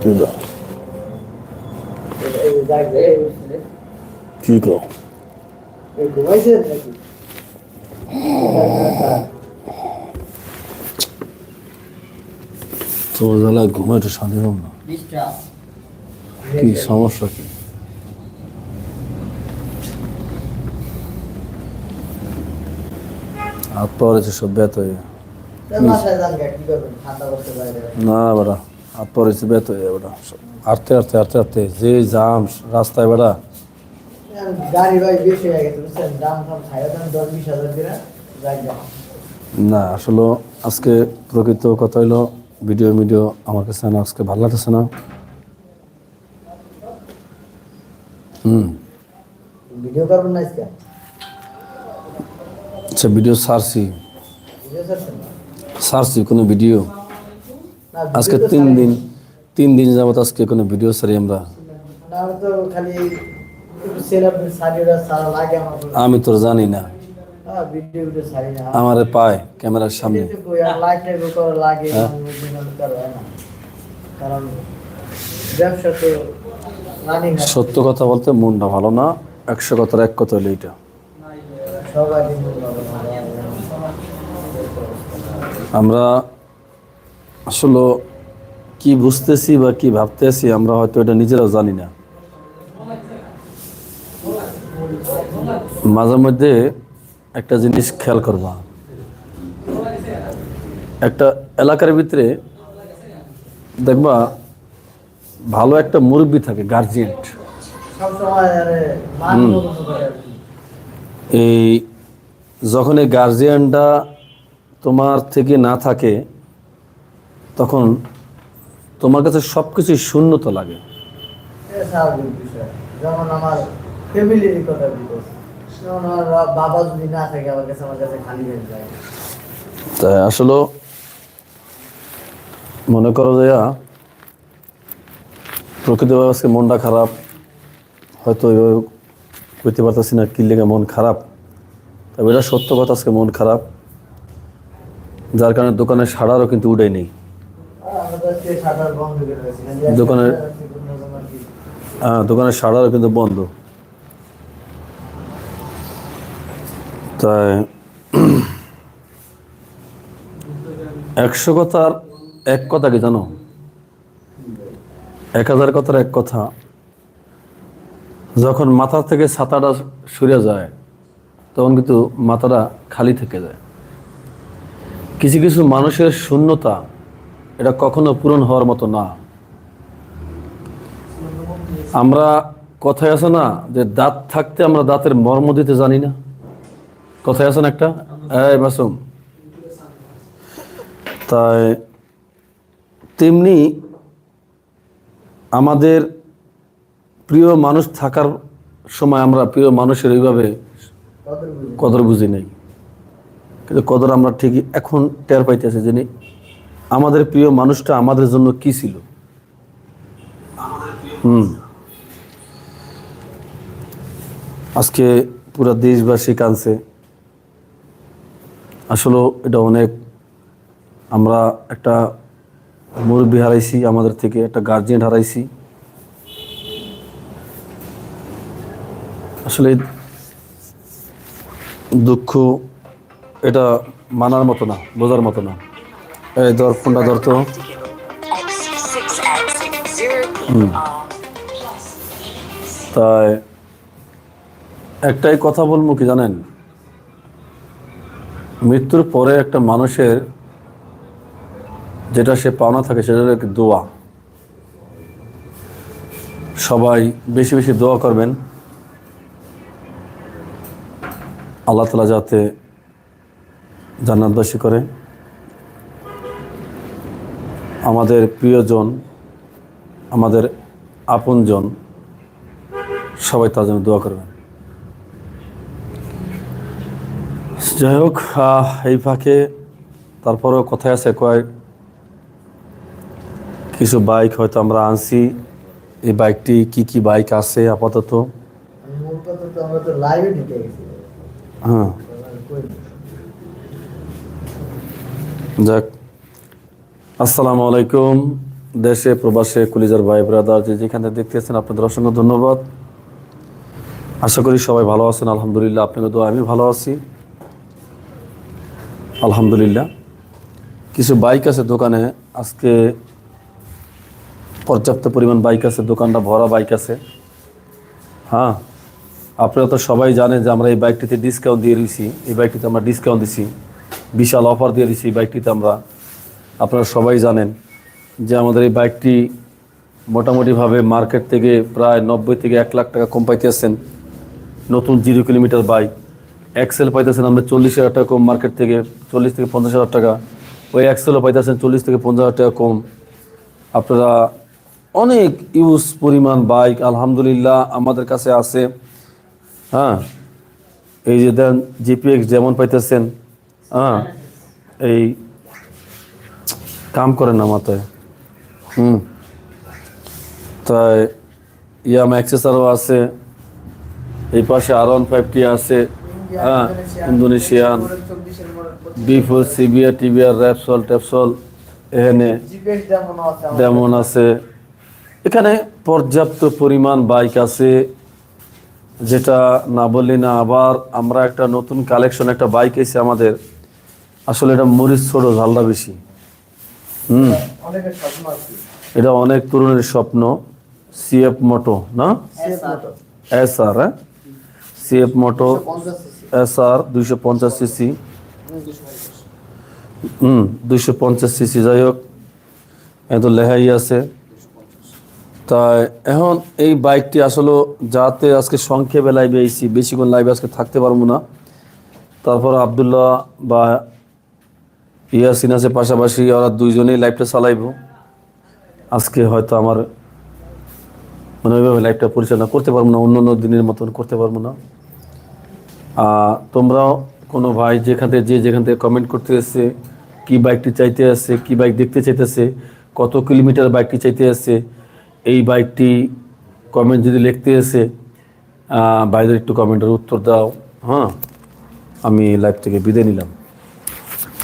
কি ঘুমাইছে। কি ঘুমাইছেন নাকি তোর জ্বালা শান্তি পাব না কি সমস্যা কি হাত আছে সব ব্যথ হয়ে না। বেড়া হাত পাওয়ার আছে ব্যথ হয়ে বেড়া হাঁটতে হাঁটতে হাঁটতে হাঁটতে যে জাম রাস্তায় বেড়া। না আসলে আজকে প্রকৃত কথা হইল ভিডিও মিডিও আমার কাছে না আজকে ভালো লাগতেছে না। হুম। ভিডিও করবেন না আজকে? আচ্ছা ভিডিও সারছি? সারছি কোনো ভিডিও আজকে তিন দিন তিন দিন যাবত আজকে কোনো ভিডিও সারি আমরা। আমি তোর জানি না। আমারে পায় ক্যামেরার সামনে। হ্যাঁ। অরিজিনাল করা না। কারণ ব্যবসা তো রানিং সত্য কথা বলতে মনটা ভালো না একশো কথার এক কথা হলো ভালো আমরা আসলে কি বুঝতেছি বা কি ভাবতেছি আমরা হয়তো এটা নিজেরাও জানি না। মাঝে মধ্যে একটা জিনিস খেয়াল করবা। একটা এলাকার ভিতরে দেখবা ভালো একটা মুরব্বী থাকে কি। এই যখন এই গার্জিয়ানটা তোমার থেকে না থাকে তখন তোমার কাছে সব কিছুই শূন্যতা লাগে। এটা স্বাভাবিক যেমন আমার ফ্যামিলির কথা যেমন আমার বাবা যদি না থাকে আমার কাছে আমার কাছে খালি হয়ে যায়। তাই আসলে মনে করো যে প্রকৃতভাবে আজকে মনটা খারাপ। হয়তো করতে পারতেছি না কি লেগে মন খারাপ। তবে এটা সত্য কথা, আজকে মন খারাপ। যার কারণে দোকানের সাড়ারও কিন্তু উড়াই নেই দোকানের-। হ্যাঁ দোকানের সাড়ারও কিন্তু বন্ধ। তাই একশো কথার এক কথা কি জানো? এক হাজার কথার এক কথা। যখন মাথা থেকে ছাতাটা সরে যায় তখন কিন্তু মাথাটা খালি থেকে যায়। কিছু কিছু মানুষের শূন্যতা এটা কখনো পূরণ হওয়ার মতো না। আমরা কথায় আছে না যে দাঁত থাকতে আমরা দাঁতের মর্ম দিতে জানি না। কথায় আছে না একটা? এই মাসুম। তাই তেমনি আমাদের প্রিয় মানুষ থাকার সময় আমরা প্রিয় মানুষের ওইভাবে কদর বুঝি। নাই। কিন্তু কদর আমরা ঠিকই এখন টের পাইতেছি যিনি আমাদের প্রিয় মানুষটা আমাদের জন্য কি ছিল? হুম। আজকে পুরা দেশবাসী কানছে আসলে এটা অনেক আমরা একটা মুরব্বী হারাইছি, আমাদের থেকে একটা গার্জিয়ান হারাইছি। আসলে দুঃখ এটা মানার মতো না, বোঝার মতো না। এই ধর, ফোনটা ধর তো। তাই একটাই কথা বলব কি জানেন? মৃত্যুর পরে একটা মানুষের যেটা সে পাওনা থাকে সেটা দোয়া। সবাই বেশি বেশি দোয়া করবেন। আল্লাহ তালা যাতে জান্নাতবাসী করে। আমাদের প্রিয়জন, আমাদের আপনজন সবাই তার জন্য দোয়া করবেন। যাই হোক এই ফাঁকে তারপরেও কথায় আছে কয়েক কিছু বাইক হয়তো আমরা আনছি। এই বাইকটি কি কি বাইক আছে আপাতত? লাইভে হ্যাঁ। যাক। আসসালামু আলাইকুম, দেশে, প্রবাসে, কুলিজার ভাই ব্রাদার যে যেখানে দেখতেছেন আপনাদের অসংখ্য ধন্যবাদ। আশা করি সবাই ভালো আছেন, আলহামদুলিল্লাহ আপনাকে তো আমি ভালো আছি। আলহামদুলিল্লাহ। কিছু বাইক আছে দোকানে, আজকে পর্যাপ্ত পরিমাণ বাইক আছে, দোকানটা ভরা বাইক আছে। হ্যাঁ। আপনারা তো সবাই জানেন যে আমরা এই বাইকটিতে ডিসকাউন্ট দিয়ে দিয়েছি এই বাইকটিতে আমরা ডিসকাউন্ট দিছি। বিশাল অফার দিয়ে দিয়েছি এই বাইকটিতে আমরা। আপনারা সবাই জানেন যে আমাদের এই বাইকটি মোটামুটিভাবে মার্কেট থেকে প্রায় নব্বই থেকে এক লাখ টাকা কম পাইতেছেন। নতুন জিরো কিলোমিটার বাইক এক্সেল পাইতেছেন আমরা চল্লিশ হাজার টাকা কম মার্কেট থেকে, চল্লিশ থেকে পঞ্চাশ হাজার টাকা। ওই এক্সেলও পাইতেছেন চল্লিশ থেকে পঞ্চাশ হাজার টাকা কম। আপনারা অনেক ইউজ পরিমাণ বাইক আলহামদুলিল্লাহ, আমাদের কাছে আছে। হ্যাঁ এই যে দেন জিপিএক্স যেমন পাইতেছেন হ্যাঁ এই কাম করে না মাথায়। হুম তাই ইয়াম অ্যাক্সেসারও আছে এই পাশে আর ওয়ান ফাইভটি আছে হ্যাঁ Indonesian B before CBR TBR Repsol ট্যাপসল এখানে যেমন আছে এখানে পর্যাপ্ত পরিমাণ বাইক আছে। যেটা না বললি না, আবার আমরা একটা নতুন কালেকশন একটা বাইক এসে আমাদের, আসলে এটা মরিচ ছোট, ঝালটা বেশি। হুম। এটা অনেক তরুণের স্বপ্ন। সিএফ মোটো না? এস আর হ্যাঁ? সিএফ মোটো এস আর দুইশো পঞ্চাশ সিসি হুম, দুইশো পঞ্চাশ সিসি যাই হোক। এত লেহাই আছে। তাই এখন এই বাইকটি আসলে যাতে আজকে সংক্ষেপে লাইভে এসেছি বেশিক্ষণ লাইভে আজকে থাকতে পারব না। তারপর আবদুল্লাহ বা ইয়াসিন আছে পাশাপাশি ওরা দুইজনেই লাইভটা চালাইব। আজকে হয়তো আমার মানে ওইভাবে লাইভটা পরিচালনা করতে পারব না, অন্য অন্য দিনের মতন করতে পারব না। আর তোমরাও কোনো ভাই যেখান থেকে যে যেখান থেকে কমেন্ট করতে এসছে, কী বাইকটি চাইতে আসছে কী বাইক দেখতে চাইতেছে কত কিলোমিটার বাইকটি চাইতে আসছে এই বাইকটি কমেন্ট যদি লিখতে এসে আহ, ভাইদের একটু কমেন্টের উত্তর দাও। হ্যাঁ আমি লাইভ থেকে বিদায় নিলাম।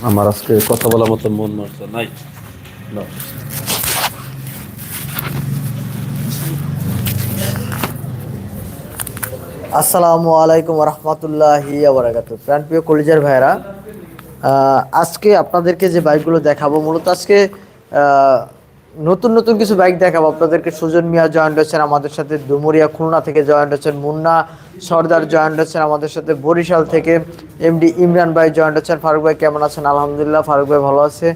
আমার আজকে কথা বলার মতো মন মারছে নাই। আসসালামু আলাইকুম রহমতুল্লাহি আবরাকাত প্রাণপ্রিয় কলিজার ভাইরা আজকে আপনাদেরকে যে বাইকগুলো দেখাবো মূলত আজকে নতুন নতুন কিছু বাইক দেখাবো। আপনাদেরকে সুজন মিয়া জয়েন্ট হচ্ছেন আমাদের সাথে, ডুমুরিয়া খুলনা থেকে জয়েন্ট হচ্ছেন মুন্না, সর্দার জয়েন্ট হচ্ছেন আমাদের সাথে, বরিশাল থেকে এমডি ইমরান ভাই জয়েন্ট হচ্ছেন ফারুক ভাই কেমন আছেন? আলহামদুলিল্লাহ, ফারুক ভাই ভালো আছে।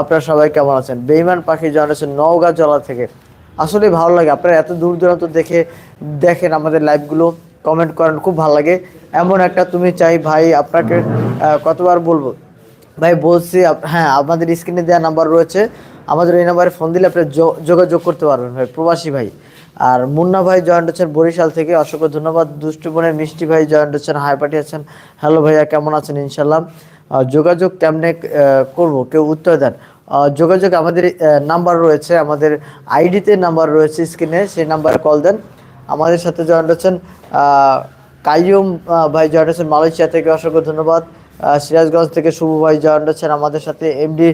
আপনারা সবাই কেমন আছেন? বেইমান পাখি জয়েন্ট হচ্ছেন নওগাঁ জলা থেকে। আসলে ভালো লাগে। আপনারা এত দূর দূরান্ত দেখে দেখেন আমাদের লাইভগুলো কমেন্ট করেন, খুব ভালো লাগে। এমন একটা তুমি চাই ভাই, আপনাকে কতবার বলব? ভাই বলছি হ্যাঁ আপনাদের স্ক্রিনে দেওয়া নাম্বার রয়েছে। আমাদের এই নাম্বারে ফোন দিলে আপনি যোগাযোগ করতে পারবেন ভাই, প্রবাসী ভাই। আর মুন্না ভাই জয়েন্ট হচ্ছেন বরিশাল থেকে। অসংখ্য ধন্যবাদ। দুষ্টু বোনের মিষ্টি ভাই জয়েন্ট হচ্ছেন হাই আছেন হ্যালো ভাইয়া, কেমন আছেন ইনশাল্লাহ? যোগাযোগ কেমনে করব? কেউ উত্তর দেন। যোগাযোগ আমাদের নাম্বার রয়েছে, আমাদের আইডিতে নাম্বার রয়েছে স্ক্রিনে সেই নাম্বারে কল দেন। আমাদের সাথে জয়েন্ট হচ্ছেন কাইয়ুম ভাই জয়েন্ট হচ্ছেন মালয়েশিয়া থেকে। অসংখ্য ধন্যবাদ। সিরাজগঞ্জ থেকে শুভ ভাই জয়েন্ট হচ্ছেন আমাদের সাথে। এমডি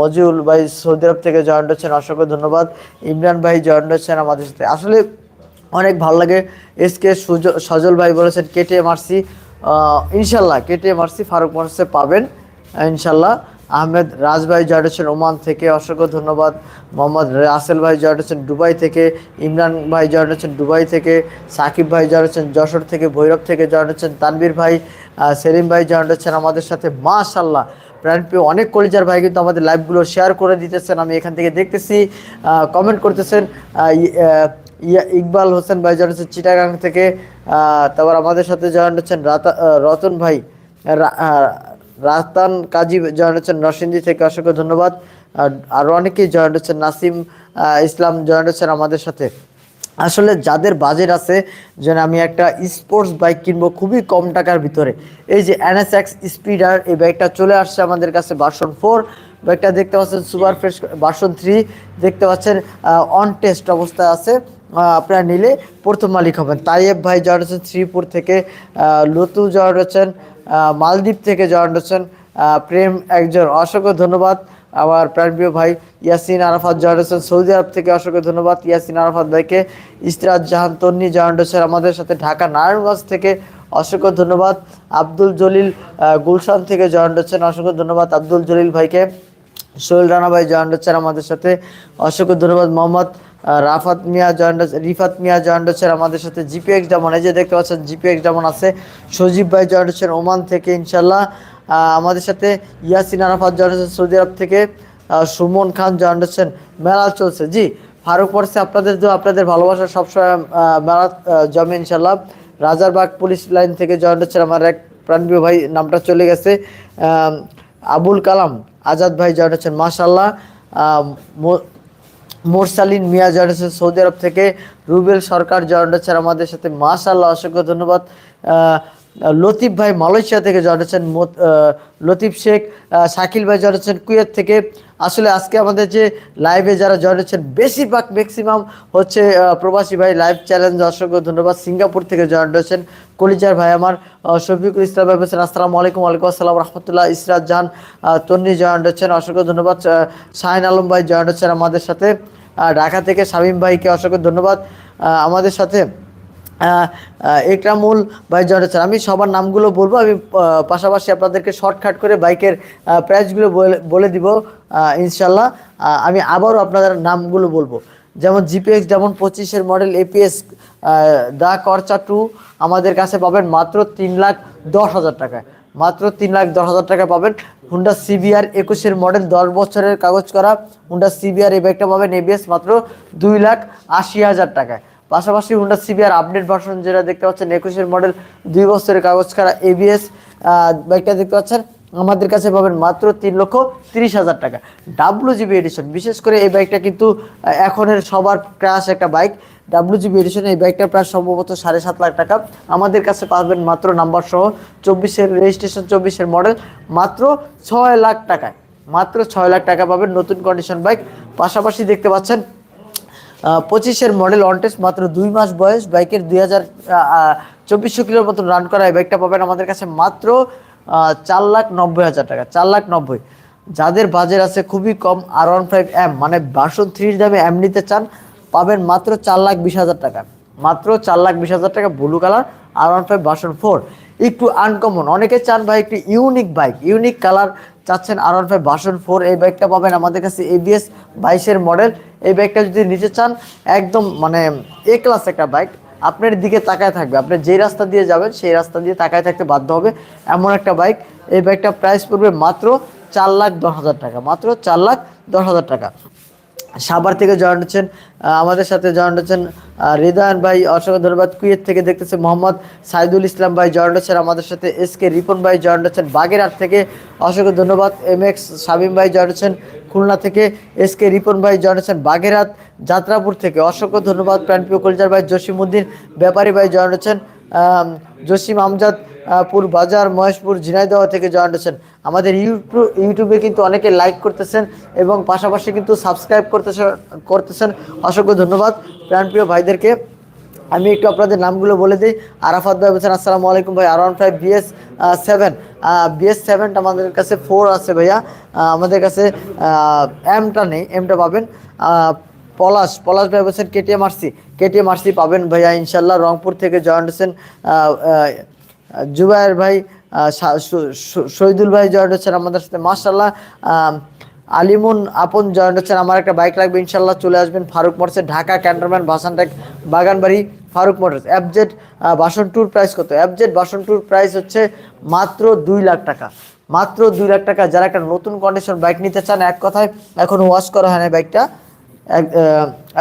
মজিউল ভাই সৌদি আরব থেকে জয়েন্ট হচ্ছেন, অসংখ্য ধন্যবাদ। ইমরান ভাই জয়েন্ট হচ্ছেন আমাদের সাথে। আসলে অনেক ভালো লাগে। এস কে সজল ভাই বলেছেন, কেটে মার্সি ইনশাল্লাহ, কেটে মার্সি ফারুক মার্সে পাবেন, ইনশাল্লাহ। আহমেদ রাজ ভাই জয়েন্ট হচ্ছেন ওমান থেকে অসংখ্য ধন্যবাদ। মোহাম্মদ রাসেল ভাই জয়েন্ট হচ্ছেন দুবাই থেকে, ইমরান ভাই জয়েন্ট হচ্ছেন দুবাই থেকে, সাকিব ভাই জয়েন্ট হচ্ছেন যশোর থেকে, ভৈরব থেকে জয়েন্ট হচ্ছেন তানবীর ভাই সেলিম ভাই জয়েন্ট হচ্ছেন আমাদের সাথে। মাশাল্লাহ প্রাণপ্রিয় অনেক কলিজার ভাই কিন্তু আমাদের লাইভগুলো শেয়ার করে দিতেছেন, আমি এখান থেকে দেখতেছি কমেন্ট করতেছেন ইকবাল হোসেন ভাই জয়েন্ট হচ্ছেন চিটাগাং থেকে তারপর আমাদের সাথে জয়েন্ট হচ্ছেন রাতা- রতন ভাই রাস্তান কাজী জয়েন হচ্ছেন নরসিংদী থেকে অসংখ্য ধন্যবাদ। আর আরও অনেকেই জয়েন হচ্ছেন, নাসিম ইসলাম জয়েন হচ্ছেন আমাদের সাথে। আসলে যাদের বাজেট আছে, যেন আমি একটা স্পোর্টস বাইক কিনবো খুবই কম টাকার ভিতরে। এই যে এনএসএক্স স্পিডার এই বাইকটা চলে আসছে আমাদের কাছে ভার্সন ফোর বাইকটা দেখতে পাচ্ছেন সুপার ফ্রেশ ভার্সন থ্রি দেখতে পাচ্ছেন অন টেস্ট অবস্থায় আছে। আপনারা নিলে প্রথম মালিক হবেন। তাইয়েব ভাই জয়েন হচ্ছেন শ্রীপুর থেকে লতু জয়েন হচ্ছেন মালদ্বীপ থেকে জয়েন হচ্ছেন প্রেম একজন। অসংখ্য ধন্যবাদ। আমার প্রাণপ্রিয় ভাই ইয়াসিন আরাফাত জয়েন হচ্ছেন সৌদি আরব থেকে অসংখ্য ধন্যবাদ ইয়াসিন আরাফাত ভাইকে। ইস্তিরাজ জাহান তন্নি জয়েন হচ্ছেন আমাদের সাথে ঢাকা নারায়ণগঞ্জ থেকে। অসংখ্য ধন্যবাদ। আব্দুল জলিল গুলশান থেকে জয়েন হচ্ছেন অসংখ্য ধন্যবাদ আব্দুল জলিল ভাইকে। সোহেল রানা ভাই জয়েন হচ্ছেন আমাদের সাথে। অসংখ্য ধন্যবাদ মোহাম্মদ রাফাত মিয়া জয়েন রিফাত মিয়া জয়েন হচ্ছেন আমাদের সাথে, জিপিএক্স যেমন এই যে দেখতে পাচ্ছেন জিপিএক্স যেমন আছে, সজীব ভাই জয়েন হচ্ছেন ওমান থেকে ইনশাল্লাহ আমাদের সাথে ইয়াসিন আরাফাত জয়েন হচ্ছেন সৌদি আরব থেকে সুমন খান জয়েন হচ্ছেন মেলা চলছে। জি, ফারুক পড়ছে আপনাদের তো আপনাদের ভালোবাসা সবসময় মেলা জমে ইনশাল্লাহ রাজারবাগ পুলিশ লাইন থেকে জয়েন হচ্ছেন আমার এক প্রাণপ্রিয় ভাই, নামটা চলে গেছে। আবুল কালাম আজাদ ভাই জয়েন হচ্ছেন মাশাল্লাহ মো- মোরসালিন মিয়া জয়েন হচ্ছেন সৌদি আরব থেকে। রুবেল সরকার জয়েন হচ্ছেন আমাদের সাথে। মাশাল্লাহ অসংখ্য ধন্যবাদ। লতিফ ভাই মালয়েশিয়া থেকে জয়েন হচ্ছেন লতিফ শেখ। শাকিল ভাই জয়েন হচ্ছেন কুয়েত থেকে। আসলে আজকে আমাদের যে লাইভে যারা জয়েন হচ্ছেন, বেশিরভাগ ম্যাক্সিমাম হচ্ছে প্রবাসী ভাই লাইভ চ্যালেঞ্জ অসংখ্য ধন্যবাদ। সিঙ্গাপুর থেকে জয়েন হচ্ছেন কলিজার ভাই আমার শফিকুল ইসলাম ভাই বলছেন, আসসালামু আলাইকুম আলাইকুম আসসালাম, রহমতুল্লাহ। ইসরাত জাহান তন্নি জয়েন হচ্ছেন, অসংখ্য ধন্যবাদ। শাহিন আলম ভাই জয়েন হচ্ছেন আমাদের সাথে। ঢাকা থেকে শামীম ভাইকে অসংখ্য ধন্যবাদ। আমাদের সাথে একরামুল ভাই জয়েন হচ্ছেন আমি সবার নামগুলো বলব, আমি পাশাপাশি আপনাদেরকে শর্টকাট করে বাইকের প্রাইসগুলো বলে বলে দিব ইনশাল্লাহ আমি আবারও আপনাদের নামগুলো বলব। যেমন জিপিএক্স যেমন পঁচিশের মডেল এপিএস দা করচা টু, আমাদের কাছে পাবেন মাত্র তিন লাখ দশ হাজার টাকায়। মাত্র তিন লাখ দশ হাজার টাকা পাবেন হুন্ডা সিবিআর একুশের মডেল, দশ বছরের কাগজ করা হুন্ডা সিবিআর এই বাইকটা পাবেন এবিএস মাত্র দুই লাখ আশি হাজার টাকায়। পাশাপাশি হুন্ডা সিবিআর আপডেট ভার্সন যেটা দেখতে পাচ্ছেন, একুশের মডেল দুই বছরের কাগজ করা এবিএস বাইকটা দেখতে পাচ্ছেন, আমাদের কাছে পাবেন মাত্র তিন লক্ষ তিরিশ হাজার টাকা। ডাব্লু জিবি এডিশন বিশেষ করে এই বাইকটা কিন্তু এখনের সবার ক্রাশ একটা বাইক ডাব্লু জিবি এডিশন এই বাইকটা প্রায় সম্ভবত সাড়ে সাত লাখ টাকা। আমাদের কাছে পাবেন মাত্র নাম্বার সহ, চব্বিশের রেজিস্ট্রেশন চব্বিশের মডেল মাত্র ছয় লাখ টাকায়। মাত্র ছয় লাখ টাকা পাবেন নতুন কন্ডিশন বাইক পাশাপাশি দেখতে পাচ্ছেন পঁচিশের মডেল অনটেস্ট মাত্র দুই মাস বয়স। বাইকের দুই হাজার চব্বিশশো কিলোর মতন রান করা এই বাইকটা পাবেন আমাদের কাছে মাত্র চার লাখ নব্বই হাজার টাকা, চার লাখ নব্বই। যাদের বাজেট আছে খুবই কম আর ওয়ান ফাইভ এম মানে বাসন থ্রির দামে এম নিতে চান, পাবেন মাত্র চার লাখ বিশ হাজার টাকা। মাত্র চার লাখ বিশ হাজার টাকা ব্লু কালার আর ওয়ান ফাইভ বাসন ফোর একটু আনকমন অনেকে চান ভাই একটু ইউনিক বাইক ইউনিক কালার চাচ্ছেন আর ওয়ান ফাইভ ভার্সন ফোর। এই বাইকটা পাবেন আমাদের কাছে এবিএস বাইশের মডেল এই বাইকটা যদি নিতে চান, একদম মানে এ ক্লাস একটা বাইক আপনার দিকে তাকায় থাকবে। আপনি যে রাস্তা দিয়ে যাবেন, সেই রাস্তা দিয়ে তাকায় থাকতে বাধ্য হবে এমন একটা বাইক এই বাইকটা প্রাইস পড়বে মাত্র চার লাখ দশ হাজার টাকা, মাত্র চার লাখ দশ হাজার টাকা। সাভার থেকে জয়েন হচ্ছেন আমাদের সাথে জয়েন হচ্ছেন হৃদয়ন ভাই, অসংখ্য ধন্যবাদ। কুয়েত থেকে দেখতেছে মোহাম্মদ সাইদুল ইসলাম ভাই জয়েন হচ্ছেন, আমাদের সাথে এস কে রিপন ভাই জয়েন হচ্ছেন, বাগেরহাট থেকে অসংখ্য ধন্যবাদ। এম এক্স শামীম ভাই জয়েন হচ্ছেন, খুলনা থেকে এস কে রিপন ভাই জয়েন হচ্ছেন, বাগেরহাট, যাত্রাপুর থেকে অসংখ্য ধন্যবাদ। প্রাণপ্রিয় কলিজার ভাই জসিমুদ্দিন ব্যাপারী ভাই জয়েন হচ্ছেন জসিম আমজাদ পুর বাজার, মহেশপুর, ঝিনাইদহ থেকে জয়েন হচ্ছেন আমাদের ইউটিউব ইউটিউবে কিন্তু অনেকে লাইক করতেছেন এবং পাশাপাশি কিন্তু সাবস্ক্রাইব করতেছেন করতেছেন। অসংখ্য ধন্যবাদ প্রাণপ্রিয় ভাইদেরকে। আমি একটু আপনাদের নামগুলো বলে দিই। আরাফাত ভাই বলছেন, আসসালামু আলাইকুম ভাই আর one five BS seven BS সেভেনটা আমাদের কাছে ফোর আছে ভাইয়া। আমাদের কাছে এমটা নেই এমটা পাবেন। পলাশ পলাশ ভাই বলছেন, কেটিএম আরসি কেটিএম আরসি পাবেন ভাইয়া, ইনশাল্লাহ রংপুর থেকে জয়েন্ট হচ্ছেন জুবায়ের ভাই শহীদুল ভাই জয়েন্ট হচ্ছেন আমাদের সাথে। মার্শাল্লাহ আলিমুন আপন জয়েন্ট হচ্ছেন। আমার একটা বাইক লাগবে ইনশাল্লাহ চলে আসবেন ফারুক মোটরসে, ঢাকা ক্যান্টনমেন্ট বাসানটেক বাগানবাড়ি, ফারুক মোটরস। অ্যাপজেট বাসন টুর প্রাইস কত? অ্যাপজেট বাসন টুর প্রাইস হচ্ছে মাত্র দুই লাখ টাকা। মাত্র দুই লাখ টাকা। যারা একটা নতুন কন্ডিশন বাইক নিতে চান, এক কথায় এখন ওয়াশ করা হয় না বাইকটা এক-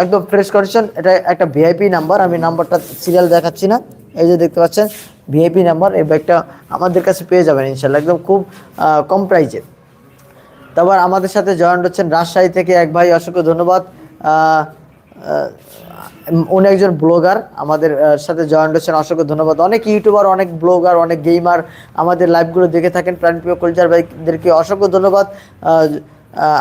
একদম ফ্রেশ কন্ডিশন এটা একটা ভিআইপি নাম্বার আমি নাম্বারটা সিরিয়াল দেখাচ্ছি না। এই যে দেখতে পাচ্ছেন ভিআইপি নাম্বার এই বাইকটা আমাদের কাছে পেয়ে যাবেন ইনশাল্লাহ, একদম খুব কম প্রাইজে তারপর আমাদের সাথে জয়েন্ট হচ্ছেন রাজশাহী থেকে এক ভাই, অসংখ্য ধন্যবাদ। উনি একজন ব্লগার আমাদের সাথে জয়েন্ট হচ্ছেন, অসংখ্য ধন্যবাদ। অনেক ইউটিউবার অনেক ব্লগার অনেক গেমার আমাদের লাইভগুলো দেখে থাকেন প্রাণপ্রিয় কলচার ভাইদেরকে অসংখ্য ধন্যবাদ।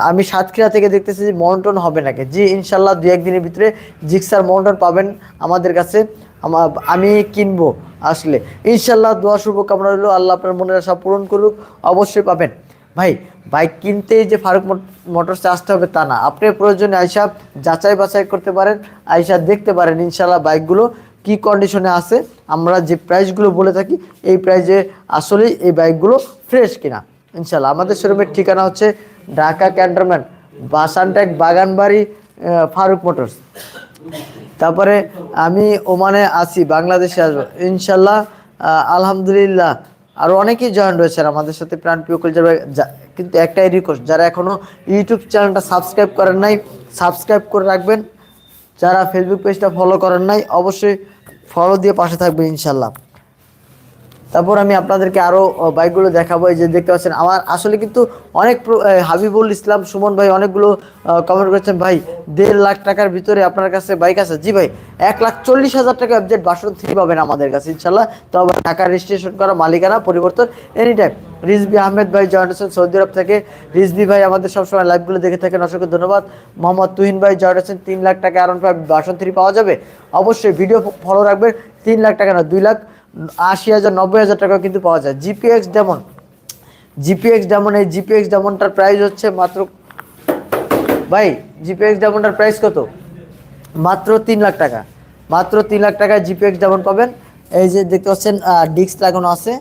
আমি সাতক্ষীরা থেকে দেখতেছি যে মন্টন হবে নাকি? জি, ইনশাল্লাহ দু একদিনের ভিতরে জিক্সার মন্টন পাবেন আমাদের কাছে। আমা- আমি কিনবো আসলে। ইনশাল্লাহ দোয়া শুভকামনা রইল, আল্লাহ আপনার মনের আশা পূরণ করুক, অবশ্যই পাবেন। ভাই, বাইক কিনতেই যে ফারুক মোটরসে আসতে হবে তা না। আপনি প্রয়োজনে আইসা যাচাই বাছাই করতে পারেন, আইসা দেখতে পারেন ইনশাল্লাহ বাইকগুলো কি কন্ডিশনে আছে। আমরা যে প্রাইসগুলো বলে থাকি, এই প্রাইসে আসলেই এই বাইকগুলো ফ্রেশ কিনা। ইনশাল্লাহ আমাদের শোরুমের ঠিকানা হচ্ছে ঢাকা ক্যান্টনমেন্ট, বাসানটেক, বাগানবাড়ি ফারুক মোটরস। তারপরে আমি ওমানে আছি, বাংলাদেশে আসব। ইনশাল্লাহ আলহামদুলিল্লাহ আরও অনেকেই জয়েন রয়েছেন আমাদের সাথে প্রাণপ্রিয় কলচার ভাই। যা- কিন্তু একটাই রিকোয়েস্ট যারা এখনও ইউটিউব চ্যানেলটা সাবস্ক্রাইব করেন নাই সাবস্ক্রাইব করে রাখবেন। যারা ফেসবুক পেজটা ফলো করেন নাই, অবশ্যই ফলো দিয়ে পাশে থাকবেন ইনশাল্লাহ। তারপর আমি আপনাদেরকে আরও বাইকগুলো দেখাবো। এই যে দেখতে পাচ্ছেন, আমার আসলে কিন্তু অনেক হাবিবুল ইসলাম, সুমন ভাই অনেকগুলো কমেন্ট করেছেন, ভাই, দেড় লাখ টাকার ভিতরে আপনার কাছে বাইক আছে? জি ভাই, এক লাখ চল্লিশ হাজার টাকা অবজেক্ট বাসন থ্রি পাবেন আমাদের কাছে ইনশাল্লাহ তো আবার টাকা রেজিস্ট্রেশন করা, মালিকানা, পরিবর্তন এনি টাইম রিজবি আহমেদ ভাই জয়েন্ট হচ্ছেন সৌদি আরব থেকে। রিজবি ভাই আমাদের সবসময় লাইভগুলো দেখে থাকেন, অসংখ্য ধন্যবাদ। মোহাম্মদ তুহিন ভাই জয়েন্ট হচ্ছেন তিন লাখ টাকা আরন ফাইভ বাসন থ্রি পাওয়া যাবে। অবশ্যই ভিডিও ফলো রাখবেন, তিন লাখ টাকা না, দুই লাখ। আশি হাজার, নব্বই হাজার টাকা কিন্তু পাওয়া যায়। জিপিএক্স ডেমন জিপিএক্স ডেমন এই জিপিএক্স ডেমনটার প্রাইস হচ্ছে মাত্র ভাই জিপিএক্স ডেমনটার প্রাইস কত? মাত্র তিন লাখ টাকা। মাত্র তিন লাখ টাকায় জিপিএক্স ডেমন পাবেন। এই যে দেখতে পাচ্ছেন ডিস্ক লাগানো আছে।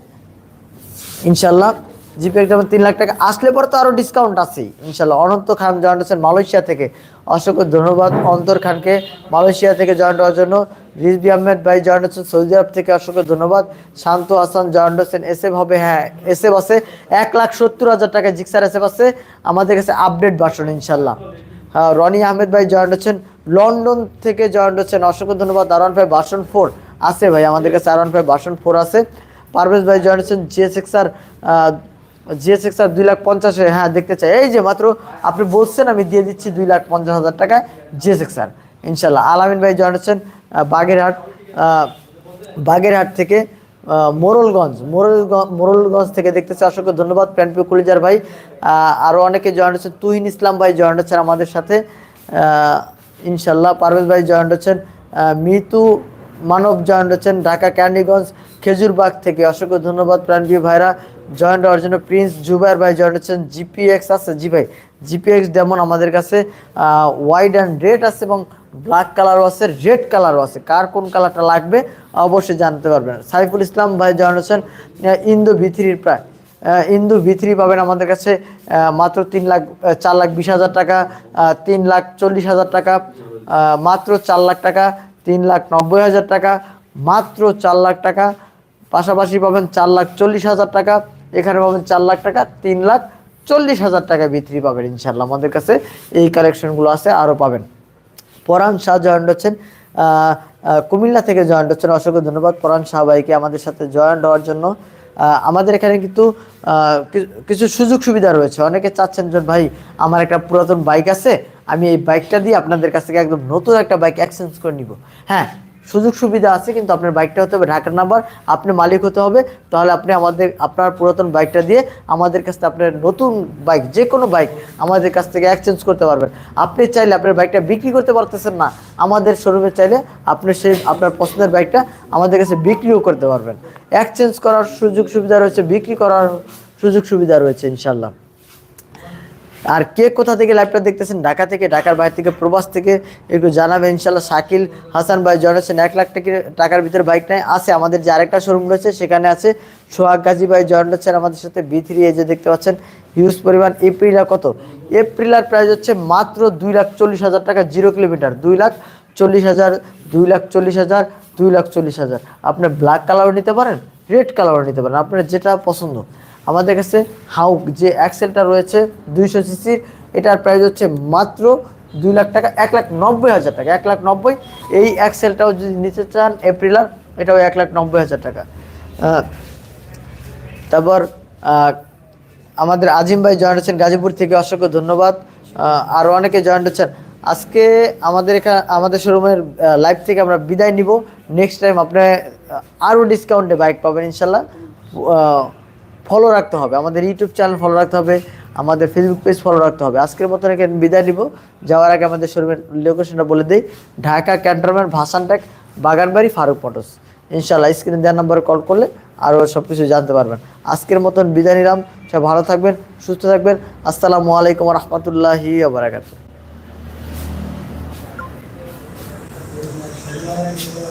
ইনশাল্লাহ জিপে যেমন তিন লাখ টাকা আসলে পরে তো আরও ডিসকাউন্ট আছেই ইনশাল্লাহ। অনন্ত খান জয়েন্ট হচ্ছেন মালয়েশিয়া থেকে। অসংখ্য ধন্যবাদ অন্তর খানকে। মালয়েশিয়া থেকে জয়েন্ট হওয়ার জন্য। রিজবি আহমেদ ভাই জয়েন্ট হচ্ছেন সৌদি আরব থেকে অসংখ্য ধন্যবাদ। শান্ত হাসান জয়েন্ট হচ্ছেন এসএফ হবে হ্যাঁ এসএফ আছে। এক লাখ সত্তর হাজার টাকা জিক্সার এসএফ আছে। আমাদের কাছে আপডেট ভার্সন ইনশাল্লাহ। হ্যাঁ, রনি আহমেদ ভাই জয়েন্ট হচ্ছেন লন্ডন থেকে জয়েন্ট হচ্ছেন অসংখ্য ধন্যবাদ। আরওয়ান ভাই ভার্সন ফোর আছে ভাই। আমাদের কাছে আরওয়ান ভাই ভার্সন ফোর আছে। পারভেজ ভাই জয়েন্ট হচ্ছেন জিএসএক্স আর জিএসএক্স আর দুই লাখ পঞ্চাশে হ্যাঁ দেখতে চাই। এই যে মাত্র আপনি বলছেন, আমি দিয়ে দিচ্ছি দুই লাখ পঞ্চাশ হাজার টাকায় জিএসএক্স আর। ইনশাল্লাহ আলামিন ভাই জয়েন্ট হচ্ছেন বাগেরহাট বাগেরহাট থেকে মোরলগঞ্জ মোরল মোরলগঞ্জ থেকে দেখতেছি অসংখ্য ধন্যবাদ প্যান্টপি কলিজার ভাই। আরও অনেকে জয়েন্ট হচ্ছেন। তুহিন ইসলাম ভাই জয়েন্ট হচ্ছেন আমাদের সাথে। ইনশাল্লাহ পারভেজ ভাই জয়েন্ট হচ্ছেন। মিতু মানব জয়েন্ট হচ্ছেন ঢাকা ক্যান্ডিগঞ্জ খেজুরবাগ থেকে। অসংখ্য ধন্যবাদ, প্রাণপ্রিয় ভাইরা। জয়েন্ট হওয়ার জন্য প্রিন্স জুবাইর ভাই জয়েন্ট হচ্ছেন, জিপিএক্স আছে। জি ভাই, জিপিএক্স যেমন আমাদের কাছে হোয়াইট অ্যান্ড রেড আছে এবং ব্ল্যাক কালারও আছে রেড কালারও আছে। কার কোন কালারটা লাগবে অবশ্যই জানতে পারবেন। সাইফুল ইসলাম ভাই জয়েন্ট হচ্ছেন ইন্দো ভিথিরির প্রায়। ইন্দু ভিথরি পাবেন আমাদের কাছে মাত্র তিন লাখ চার লাখ বিশ হাজার টাকা তিন লাখ চল্লিশ হাজার টাকা মাত্র চার লাখ টাকা, তিন লাখ নব্বই হাজার টাকা, মাত্র চার লাখ টাকা, পাশাপাশি পাবেন চার লাখ চল্লিশ হাজার টাকা। এখানে পাবেন চার লাখ টাকা, তিন লাখ চল্লিশ হাজার টাকা বিক্রি পাবেন ইনশাল্লাহ আমাদের কাছে এই কালেকশনগুলো আছে, আরও পাবেন। পরাণ শাহ জয়েন্ট হচ্ছেন কুমিল্লা থেকে জয়েন্ট হচ্ছেন। অসংখ্য ধন্যবাদ পরাণ শাহ ভাইকে আমাদের সাথে জয়েন্ট হওয়ার জন্য। আমাদের এখানে কিন্তু কিছু সুযোগ সুবিধা রয়েছে। অনেকে চাচ্ছেন যে, ভাই, আমার একটা পুরাতন বাইক আছে, আমি এই বাইকটা দিয়ে আপনাদের কাছ থেকে একদম নতুন একটা বাইক এক্সচেঞ্জ করে নিব। হ্যাঁ সুযোগ সুবিধা আছে, কিন্তু আপনার বাইকটা হতে হবে ঢাকার নাম্বার, আপনি মালিক হতে হবে। তাহলে আপনি আমাদের, আপনার পুরাতন বাইকটা দিয়ে আমাদের কাছ থেকে আপনার নতুন বাইক, যে কোনো বাইক আমাদের কাছ থেকে এক্সচেঞ্জ করতে পারবেন। আপনি চাইলে আপনার বাইকটা বিক্রি করতে পারতেছেন না, আমাদের শোরুমে চাইলে আপনি সেই, আপনার পছন্দের বাইকটা আমাদের কাছে বিক্রিও করতে পারবেন। এক্সচেঞ্জ করার সুযোগ সুবিধা রয়েছে, বিক্রি করার সুযোগ সুবিধা রয়েছে ইনশাল্লাহ আর কে কোথা থেকে লাইভটা দেখতেছেন? ঢাকা থেকে, ঢাকার বাইরে থেকে, প্রবাস থেকে, একটু জানাবেন ইনশাল্লাহ শাকিল হাসান ভাই জয়েন এক লাখ টাকা টাকার ভিতরে বাইক নাই, আছে আমাদের যে আরেকটা শোরুম রয়েছে, সেখানে আছে। সোহাগ গাজী ভাই জয়েন হচ্ছেন আমাদের সাথে বি থ্রি এ যে দেখতে পাচ্ছেন হিউজ পরিমাণ এপ্রিলার কত? এপ্রিলার প্রাইস হচ্ছে মাত্র দুই লাখ চল্লিশ হাজার টাকা জিরো কিলোমিটার দুই লাখ চল্লিশ হাজার, দুই লাখ চল্লিশ হাজার, দুই লাখ চল্লিশ হাজার। আপনি ব্ল্যাক কালারও নিতে পারেন রেড কালারও নিতে পারেন। আপনার যেটা পছন্দ। আমাদের কাছে হাউক যে অ্যাক্সেলটা রয়েছে দুইশো সিসির এটার প্রাইস হচ্ছে মাত্র দুই লাখ টাকা এক লাখ নব্বই হাজার টাকা এক লাখ নব্বই। এই অ্যাক্সেলটাও যদি নিতে চান এপ্রিলার এটাও এক লাখ নব্বই হাজার টাকা। তারপর আমাদের আজিম ভাই জয়েন্ট হচ্ছেন গাজীপুর থেকে অসংখ্য ধন্যবাদ। আহ, আরও অনেকে জয়েন্ট হচ্ছেন। আজকে আমাদের এখানে আমাদের শোরুমের লাইভ থেকে আমরা বিদায় নিব। নেক্সট টাইম আপনি আরও আরও ডিসকাউন্টে বাইক পাবেন ইনশাল্লাহ। ফলো রাখতে হবে। আমাদের ইউটিউব চ্যানেল ফলো রাখতে হবে, আমাদের ফেসবুক পেজ ফলো রাখতে হবে। আজকের মতন এখানে বিদায় নিব। যাওয়ার আগে আমাদের শোরুমের লোকেশনটা বলে দিই। Dhaka cantonment, Bhashantek, Baganbari, Faruk Motors. ইনশাল্লাহ স্ক্রিনে দেওয়ার নম্বরে কল করলে আরও সব কিছু জানতে পারবেন। আজকের মতন বিদায় নিলাম। সব ভালো থাকবেন, সুস্থ থাকবেন। আসসালামু আলাইকুম রহমতুল্লাহি আবরাকাত